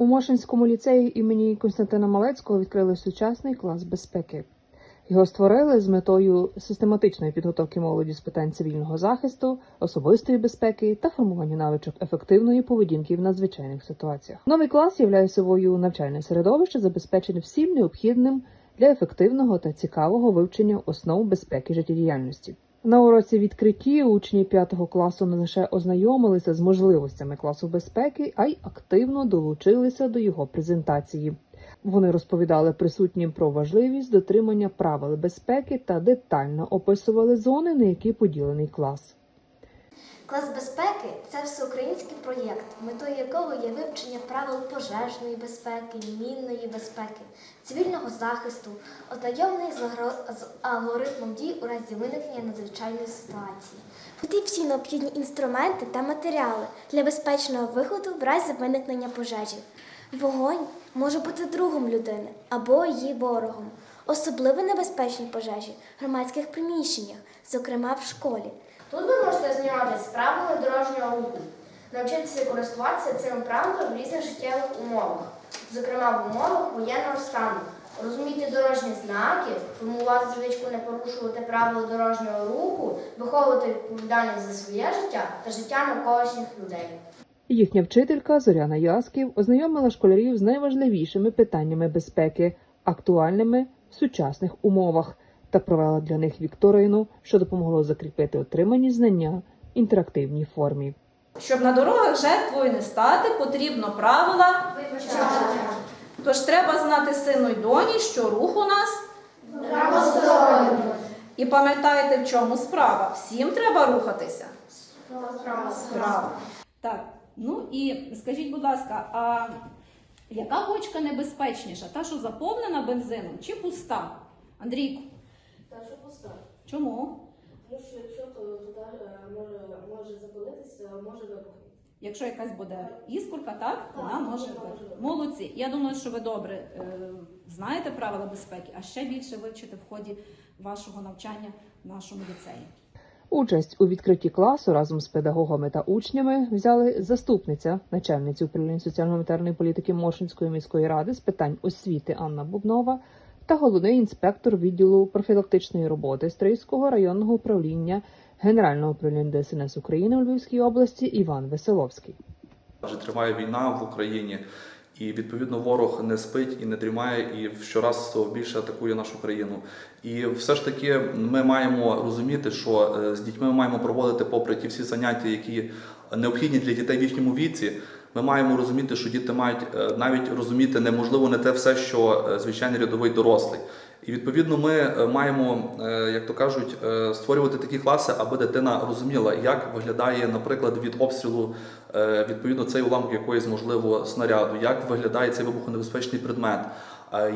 У Мошинському ліцеї імені Константина Малецького відкрили сучасний клас безпеки. Його створили з метою систематичної підготовки молоді з питань цивільного захисту, особистої безпеки та формування навичок ефективної поведінки в надзвичайних ситуаціях. Новий клас являє собою навчальне середовище, забезпечене всім необхідним для ефективного та цікавого вивчення основ безпеки життєдіяльності. На уроці відкритті учні 5 класу не лише ознайомилися з можливостями класу безпеки, а й активно долучилися до його презентації. Вони розповідали присутнім про важливість дотримання правил безпеки та детально описували зони, на які поділений клас. Клас безпеки це всеукраїнський проєкт, метою якого є вивчення правил пожежної безпеки, мінної безпеки, цивільного захисту, ознайомлення з, алгоритмом дій у разі виникнення надзвичайної ситуації. Є всі необхідні інструменти та матеріали для безпечного виходу в разі виникнення пожежі. Вогонь може бути другом людини або її ворогом. Особливо небезпечні пожежі в громадських приміщеннях, зокрема в школі. Тут ви можете знайомитися з правилами дорожнього руху, навчитися користуватися цими правилами в різних життєвих умовах, зокрема в умовах воєнного стану, розуміти дорожні знаки, формувати звичку не порушувати правила дорожнього руху, виховувати відповідальність за своє життя та життя навколишніх людей. Їхня вчителька Зоряна Ясків ознайомила школярів з найважливішими питаннями безпеки, актуальними в сучасних умовах, та провела для них вікторину, що допомогло закріпити отримані знання в інтерактивній формі. Щоб на дорогах жертвою не стати, потрібно правила. Тож треба знати сину й доні, що рух у нас. І пам'ятаєте, в чому справа? Всім треба рухатися. Справа. Так, ну і скажіть, будь ласка, а яка бочка небезпечніша? Та, що заповнена бензином, чи пуста? Андрійку, Та що пуста. чому? Тому що якщо то туди е, може, може запалитися, може вибухнути. Якщо якась буде іскорка, так вона може вона може бути. Молодці. Я думаю, що ви добре е, знаєте правила безпеки, а ще більше вивчите в ході вашого навчання в нашому ліцеї. Участь у відкритті класу разом з педагогами та учнями взяли заступниця начальниці управління соціально-гуманітарної політики Моршинської міської ради з питань освіти Анна Бубнова та головний інспектор відділу профілактичної роботи Стрийського районного управління Генерального управління ДСНС України у Львівській області Іван Веселовський. Адже триває війна в Україні, і відповідно ворог не спить і не дрімає, і щораз більше атакує нашу країну. І все ж таки ми маємо розуміти, що е, з дітьми ми маємо проводити, попри ті всі заняття, які необхідні для дітей в їхньому віці. Ми маємо розуміти, що діти мають е, навіть розуміти неможливо не те все, що е, звичайний рядовий дорослий. І відповідно ми е, маємо, е, як то кажуть, е, створювати такі класи, аби дитина розуміла, як виглядає, наприклад, від обстрілу відповідно цей уламок якоїсь можливо снаряду, як виглядає цей вибухонебезпечний предмет.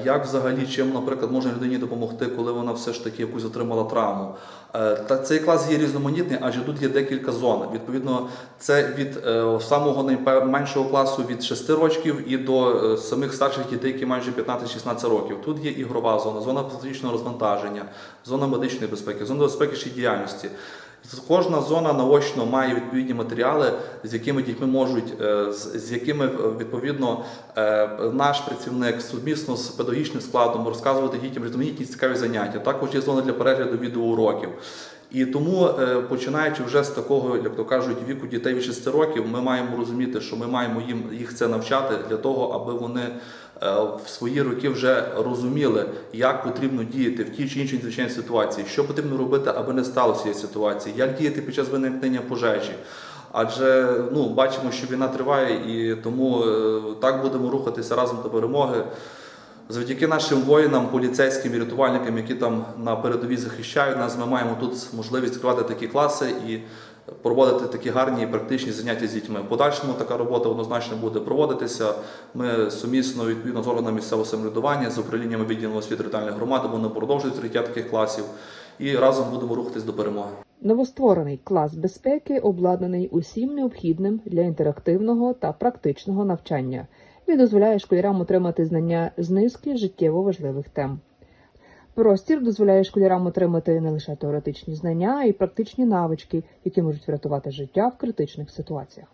Як взагалі чим, наприклад, можна людині допомогти, коли вона все ж таки якусь отримала травму? Та цей клас є різноманітний, адже тут є декілька зон. Відповідно, це від самого найменшого класу від 6 років і до самих старших дітей, які майже 15-16 років. Тут є ігрова зона, зона психологічного розвантаження, зона медичної безпеки, зона безпеки ще діяльності. Кожна зона наочно має відповідні матеріали, з якими дітьми можуть, е, з якими е, відповідно е, наш працівник сумісно з педагогічним складом розказувати дітям різноманітні цікаві заняття. Також є зона для перегляду відеоуроків. І тому, е, починаючи вже з такого, як то кажуть, віку дітей від 6 років, ми маємо розуміти, що ми маємо їм їх це навчати для того, аби вони е, в свої роки вже розуміли, як потрібно діяти в тій чи іншій звичайній ситуації, що потрібно робити, аби не сталося цієї ситуації, як діяти під час виникнення пожежі. Адже ну бачимо, що війна триває, і тому е, так будемо рухатися разом до перемоги. Завдяки нашим воїнам, поліцейським і рятувальникам, які там на передовій захищають нас, ми маємо тут можливість відкривати такі класи і проводити такі гарні і практичні заняття з дітьми. В подальшому така робота однозначно буде проводитися. Ми сумісно відповідно з органами місцевого самоврядування, з управліннями відділу освіти територіальної громади, вони продовжують відкриття таких класів і разом будемо рухатись до перемоги. Новостворений клас безпеки обладнаний усім необхідним для інтерактивного та практичного навчання. Він дозволяє школярам отримати знання з низки життєво важливих тем. Простір дозволяє школярам отримати не лише теоретичні знання, а й практичні навички, які можуть врятувати життя в критичних ситуаціях.